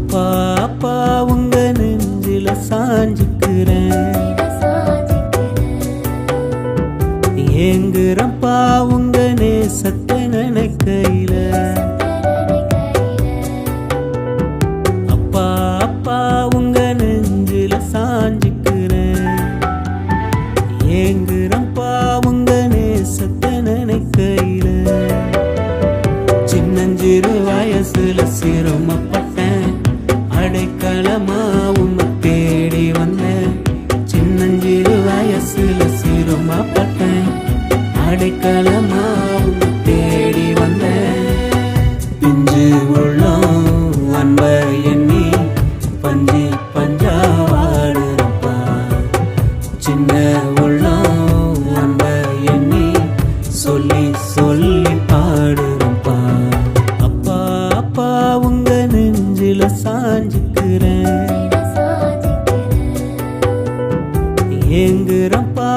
அப்பா அப்பா உங்க நெஞ்சில சாஞ்சிக்கிறேன். ஏங்குறப்பா உங்க நேசத்தை நினைக்கையில. அப்பா அப்பா உங்க நெஞ்சில சாஞ்சிக்கிறேன். ஏங்குறப்பா உங்க நேசத்தை நினைக்கையில. சின்னஞ்சிறு வயசுல சிரமப்பட்டேன் அடைக்கலமா உன்னை தேடி வந்தேன். சின்னஞ்சிறு வயசுல சிரமப்பட்டேன் அடைக்கலமா உன்னை தேடி வந்தேன். பிஞ்சு உள்ளம் அன்ப எண்ணி பஞ்சி பஞ்சாவாடுறப்பா சின்ன உள்ளம் அன்ப எண்ணி சொல்லி சொல்லி பாடு நெஞ்சில சாஞ்சுக்கிறேன். ஏங்குறப்பா